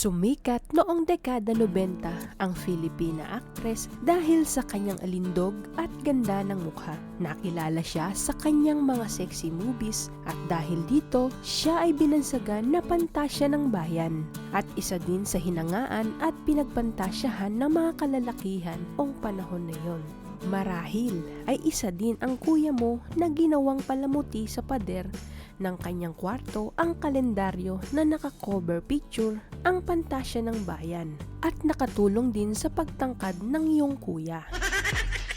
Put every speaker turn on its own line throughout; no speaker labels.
Sumikat noong dekada 90 ang Filipina actress dahil sa kanyang alindog at ganda ng mukha. Nakilala siya sa kanyang mga sexy movies at dahil dito, siya ay binansagan na pantasya ng bayan at isa din sa hinangaan at pinagpantasyahan ng mga kalalakihan ong panahon na yon. Marahil ay isa din ang kuya mo na ginawang palamuti sa pader ng kanyang kwarto ang kalendaryo na naka-cover picture ang pantasya ng bayan at nakatulong din sa pagtangkad ng iyong kuya.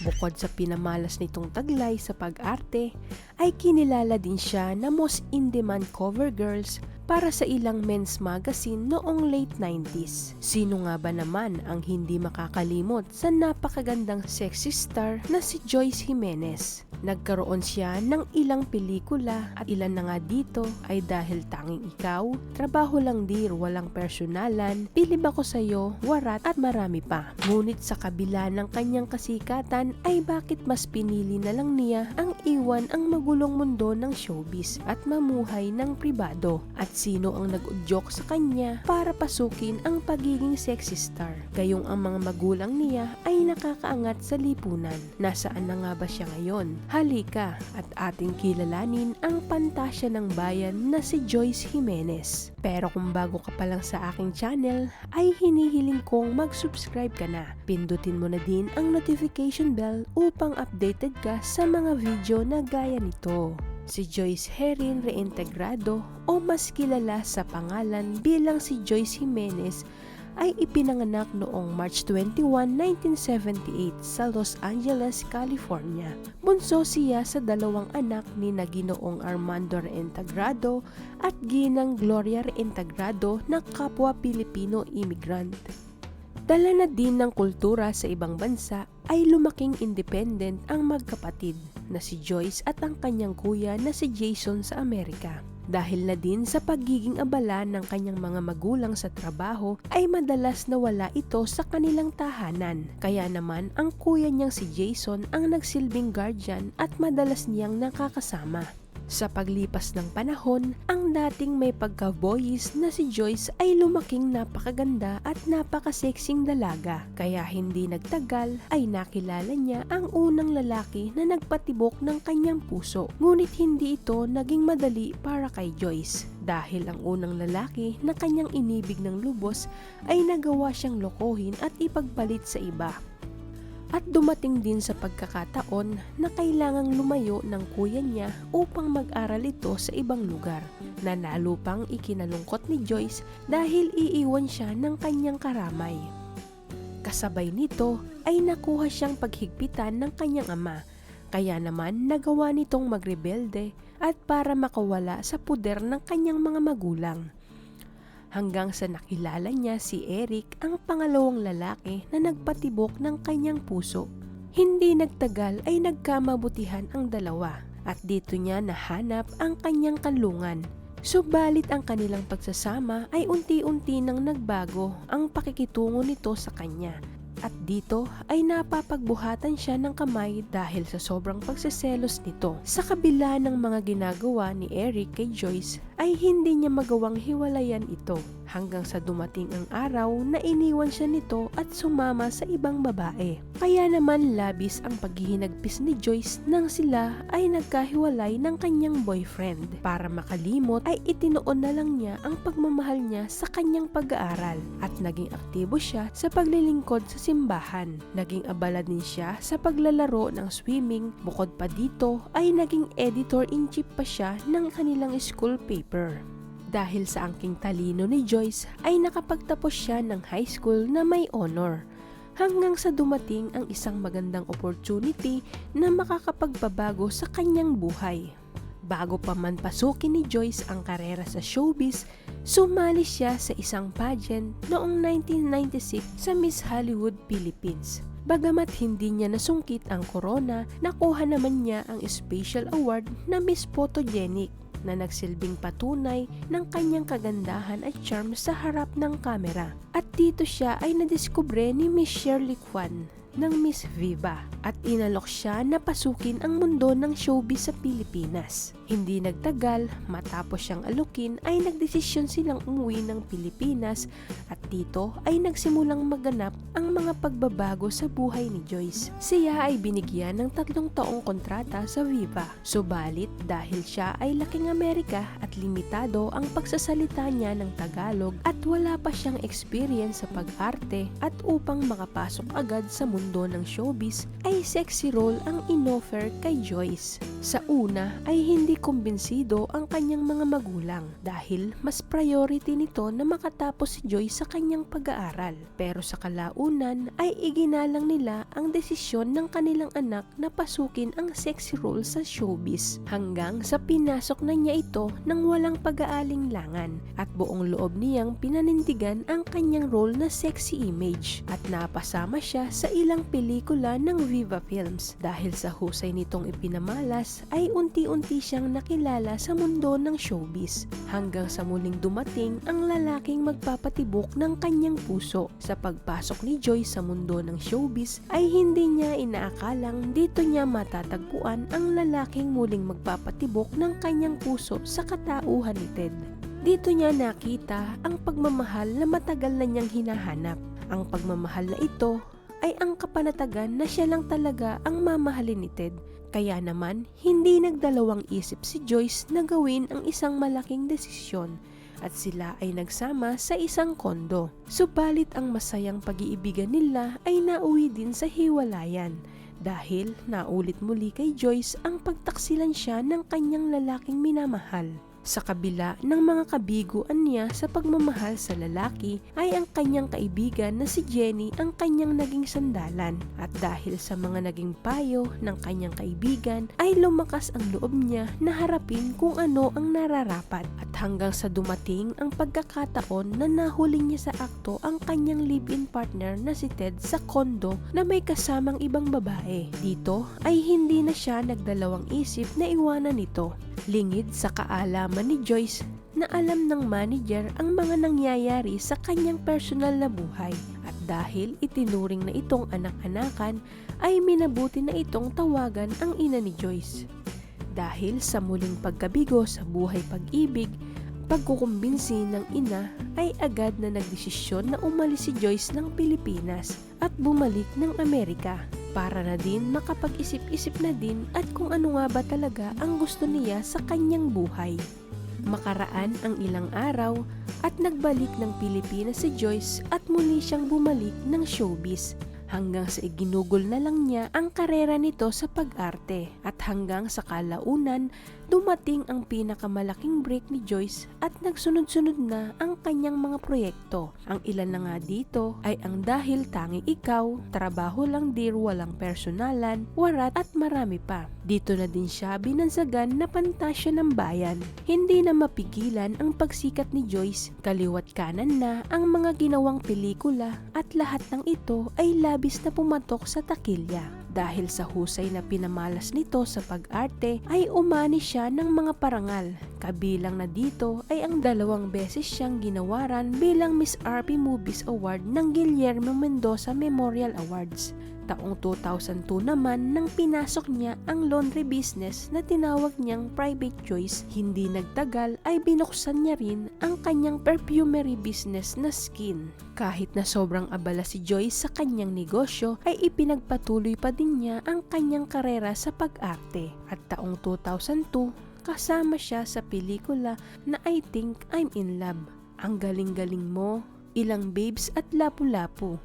Bukod sa pinamalas nitong taglay sa pag-arte, ay kinilala din siya na most in-demand cover girls para sa ilang men's magazine noong late 90s. Sino nga ba naman ang hindi makakalimot sa napakagandang sexy star na si Joyce Jimenez? Nagkaroon siya ng ilang pelikula at ilan na nga dito ay dahil tanging ikaw, trabaho lang dir, walang personalan, pilib ako sa'yo, warat at marami pa. Ngunit sa kabila ng kanyang kasikatan ay bakit mas pinili na lang niya ang iwan ang magulong mundo ng showbiz at mamuhay ng pribado at sino ang nag-udyok sa kanya para pasukin ang pagiging sexy star. Gayong ang mga magulang niya ay nakakaangat sa lipunan. Nasaan na nga ba siya ngayon? Halika at ating kilalanin ang pantasya ng bayan na si Joyce Jimenez. Pero kung bago ka pa lang sa aking channel, ay hinihiling kong mag-subscribe ka na. Pindutin mo na din ang notification bell upang updated ka sa mga video na gaya nito. Si Joyce Herin Reintegrado o mas kilala sa pangalan bilang si Joyce Jimenez ay ipinanganak noong March 21, 1978 sa Los Angeles, California. Bunso siya sa dalawang anak ni Naginoong Armando Reintegrado at Ginang Gloria Reintegrado na kapwa Pilipino immigrant. Dala na din ng kultura sa ibang bansa ay lumaking independent ang magkapatid na si Joyce at ang kanyang kuya na si Jason sa Amerika. Dahil na din sa pagiging abala ng kanyang mga magulang sa trabaho ay madalas nawala ito sa kanilang tahanan. Kaya naman ang kuya niyang si Jason ang nagsilbing guardian at madalas niyang nakakasama. Sa paglipas ng panahon, ang dating may pagka-boyish na si Joyce ay lumaking napakaganda at napakaseksing dalaga. Kaya hindi nagtagal ay nakilala niya ang unang lalaki na nagpatibok ng kanyang puso. Ngunit hindi ito naging madali para kay Joyce dahil ang unang lalaki na kanyang inibig ng lubos ay nagawa siyang lokohin at ipagpalit sa iba. At dumating din sa pagkakataon na kailangang lumayo ng kuya niya upang mag-aral ito sa ibang lugar. Na lalo pang ikinalungkot ni Joyce dahil iiwan siya ng kanyang karamay. Kasabay nito ay nakuha siyang paghigpitan ng kanyang ama. Kaya naman nagawa nitong magrebelde at para makawala sa puder ng kanyang mga magulang hanggang sa nakilala niya si Eric ang pangalawang lalaki na nagpatibok ng kanyang puso. Hindi nagtagal ay nagkamabutihan ang dalawa at dito niya nahanap ang kanyang kanlungan. Subalit ang kanilang pagsasama ay unti-unti nang nagbago ang pakikitungo nito sa kanya at dito ay napapagbuhatan siya ng kamay dahil sa sobrang pagseselos nito. Sa kabila ng mga ginagawa ni Eric kay Joyce ay hindi niya magawang hiwalayan ito hanggang sa dumating ang araw na iniwan siya nito at sumama sa ibang babae. Kaya naman labis ang paghihinagpis ni Joyce nang sila ay nagkahiwalay ng kanyang boyfriend. Para makalimot ay itinoon na lang niya ang pagmamahal niya sa kanyang pag-aaral at naging aktibo siya sa paglilingkod sa simbahan. Naging abala din siya sa paglalaro ng swimming. Bukod pa dito ay naging editor-in-chief pa siya ng kanilang school paper. Dahil sa angking talino ni Joyce ay nakapagtapos siya ng high school na may honor hanggang sa dumating ang isang magandang opportunity na makakapagbabago sa kanyang buhay. Bago pa man pasukin ni Joyce ang karera sa showbiz, sumali siya sa isang pageant noong 1996 sa Miss Hollywood Philippines. Bagamat hindi niya nasungkit ang corona, nakuha naman niya ang special award na Miss Photogenic na nagsilbing patunay ng kanyang kagandahan at charm sa harap ng kamera. At dito siya ay nadiskubre ni Miss Shirley Kwan ng Miss Viva at inalok siya na pasukin ang mundo ng showbiz sa Pilipinas. Hindi nagtagal, matapos siyang alukin ay nagdesisyon silang umuwi ng Pilipinas at dito ay nagsimulang maganap ang mga pagbabago sa buhay ni Joyce. Siya ay binigyan ng tatlong taong kontrata sa Viva. Subalit dahil siya ay laking Amerika at limitado ang pagsasalita niya ng Tagalog at wala pa siyang experience sa pag-arte at upang makapasok agad sa mundo ng showbiz ay sexy role ang inoffer kay Joyce. Sa una ay hindi kumbinsido ang kanyang mga magulang dahil mas priority nito na makatapos si Joyce sa kanyang pag-aaral. Pero sa kalaunan ay iginalang nila ang desisyon ng kanilang anak na pasukin ang sexy role sa showbiz. Hanggang sa pinasok na niya ito ng walang pag-aalinlangan at buong loob niyang pinanindigan ang kanyang role na sexy image. At napasama siya sa ilang pelikula ng Viva Films. Dahil sa husay nitong ipinamalas ay unti-unti siyang nakilala sa mundo ng showbiz hanggang sa muling dumating ang lalaking magpapatibok ng kanyang puso sa pagpasok ni Joy sa mundo ng showbiz ay hindi niya inaakalang dito niya matatagpuan ang lalaking muling magpapatibok ng kanyang puso sa katauhan ni Ted. Dito niya nakita ang pagmamahal na matagal na niyang hinahanap. Ang pagmamahal na ito ay ang kapanatagan na siya lang talaga ang mamahalin ni Ted. Kaya naman, hindi nagdalawang isip si Joyce na gawin ang isang malaking desisyon at sila ay nagsama sa isang kondo. Subalit ang masayang pag-iibigan nila ay nauwi din sa hiwalayan dahil naulit muli kay Joyce ang pagtaksilan siya ng kanyang lalaking minamahal. Sa kabila ng mga kabiguan niya sa pagmamahal sa lalaki ay ang kanyang kaibigan na si Jenny ang kanyang naging sandalan. At dahil sa mga naging payo ng kanyang kaibigan ay lumakas ang loob niya na harapin kung ano ang nararapat. At hanggang sa dumating ang pagkakataon na nahuli niya sa akto ang kanyang live-in partner na si Ted sa kondo na may kasamang ibang babae. Dito ay hindi na siya nagdalawang isip na iwanan ito lingid sa kaalaman ni Joyce na alam ng manager ang mga nangyayari sa kanyang personal na buhay at dahil itinuring na itong anak-anakan ay minabuti na itong tawagan ang ina ni Joyce. Dahil sa muling pagkabigo sa buhay pag-ibig, pagkukumbinsi ng ina ay agad na nagdesisyon na umalis si Joyce ng Pilipinas at bumalik ng Amerika para na din makapag-isip-isip na din at kung ano nga ba talaga ang gusto niya sa kanyang buhay. Makaraan ang ilang araw at nagbalik ng Pilipinas si Joyce at muli siyang bumalik ng showbiz. Hanggang sa iginugol na lang niya ang karera nito sa pag-arte at hanggang sa kalaunan dumating ang pinakamalaking break ni Joyce at nagsunod-sunod na ang kanyang mga proyekto. Ang ilan na nga dito ay ang dahil tangi ikaw, trabaho lang dir walang personalan, warat at marami pa. Dito na din siya binansagan na pantasya ng bayan. Hindi na mapigilan ang pagsikat ni Joyce, kaliwat kanan na ang mga ginawang pelikula at lahat ng ito ay labis na pumatok sa takilya. Dahil sa husay na pinamalas nito sa pag-arte ay umani siya ng mga parangal. Kabilang na dito ay ang dalawang beses siyang ginawaran bilang Miss RP Movies Award ng Guillermo Mendoza Memorial Awards. Taong 2002 naman nang pinasok niya ang laundry business na tinawag niyang private choice, hindi nagtagal ay binuksan niya rin ang kanyang perfumery business na skin. Kahit na sobrang abala si Joyce sa kanyang negosyo, ay ipinagpatuloy pa din niya ang kanyang karera sa pag-arte. At taong 2002, kasama siya sa pelikula na I Think I'm in Love. Ang galing-galing mo, ilang babes at lapu-lapu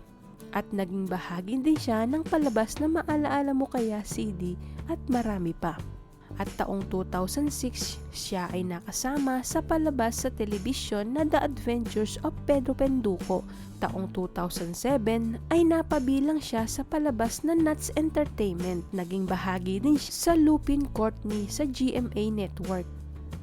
at naging bahagi din siya ng palabas na maalaala mo kaya CD at marami pa. At taong 2006, siya ay nakasama sa palabas sa telebisyon na The Adventures of Pedro Penduko. Taong 2007 ay napabilang siya sa palabas na Nuts Entertainment. Naging bahagi din siya sa Lupin Courtney sa GMA Network.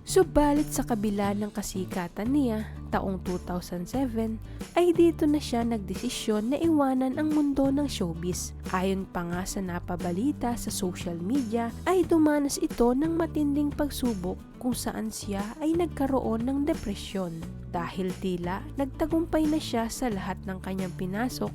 Subalit sa kabila ng kasikatan niya, taong 2007 ay dito na siya nagdesisyon na iwanan ang mundo ng showbiz. Ayon pa nga sa napabalita sa social media ay dumanas ito ng matinding pagsubok kung saan siya ay nagkaroon ng depresyon. Dahil tila nagtagumpay na siya sa lahat ng kanyang pinasok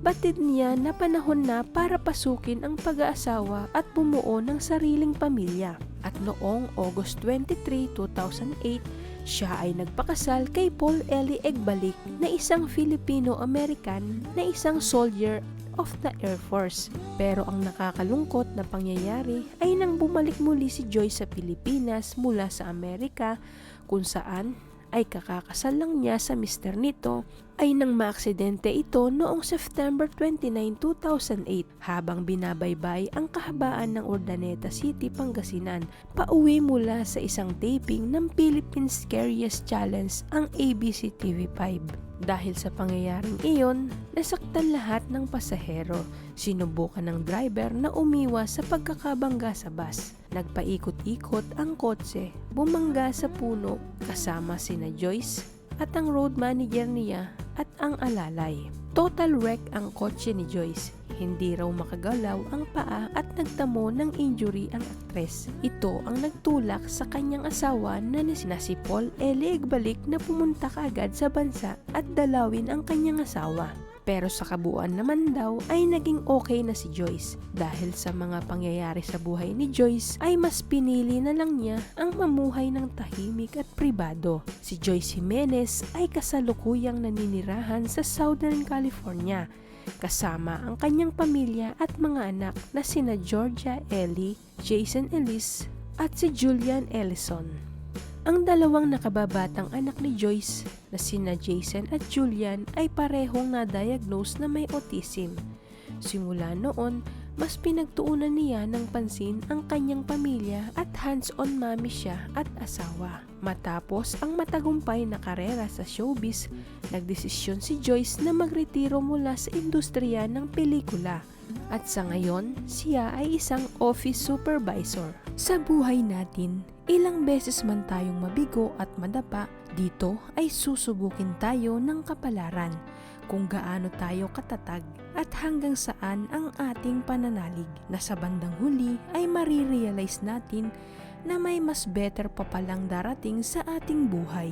batid niya na panahon na para pasukin ang pag-aasawa at bumuo ng sariling pamilya. At noong August 23, 2008, siya ay nagpakasal kay Paul Eli Egbalik na isang Filipino-American na isang soldier of the Air Force. Pero ang nakakalungkot na pangyayari ay nang bumalik muli si Joy sa Pilipinas mula sa Amerika kung saan ay kakakasal lang niya sa mister nito ay nang maaksidente ito noong September 29, 2008 habang binabaybay ang kahabaan ng Urdaneta City, Pangasinan pauwi mula sa isang taping ng Philippines Scariest Challenge ang ABC TV5. Dahil sa pangyayaring iyon, nasaktan lahat ng pasahero. Sinubukan ng driver na umiwas sa pagkakabangga sa bus. Nagpaikot-ikot ang kotse, bumangga sa puno kasama sina Joyce at ang road manager niya at ang alalay. Total wreck ang kotse ni Joyce. Hindi raw makagalaw ang paa at nagtamo ng injury ang aktres. Ito ang nagtulak sa kanyang asawa na na si Paul Eli Egbalik na pumunta kaagad sa bansa at dalawin ang kanyang asawa. Pero sa kabuuan naman daw ay naging okay na si Joyce dahil sa mga pangyayari sa buhay ni Joyce ay mas pinili na lang niya ang mamuhay ng tahimik at pribado. Si Joyce Jimenez ay kasalukuyang naninirahan sa Southern California kasama ang kanyang pamilya at mga anak na sina Georgia Ellie, Jason Ellis at si Julian Ellison. Ang dalawang nakababatang anak ni Joyce na sina Jason at Julian ay parehong na-diagnose na may autism. Simula noon, mas pinagtuunan niya ng pansin ang kanyang pamilya at hands-on mami siya at asawa. Matapos ang matagumpay na karera sa showbiz, nagdesisyon si Joyce na magretiro mula sa industriya ng pelikula at sa ngayon, siya ay isang office supervisor. Sa buhay natin, ilang beses man tayong mabigo at madapa, dito ay susubukin tayo ng kapalaran kung gaano tayo katatag at hanggang saan ang ating pananalig na sa bandang huli ay marirealize natin na may mas better pa palang darating sa ating buhay.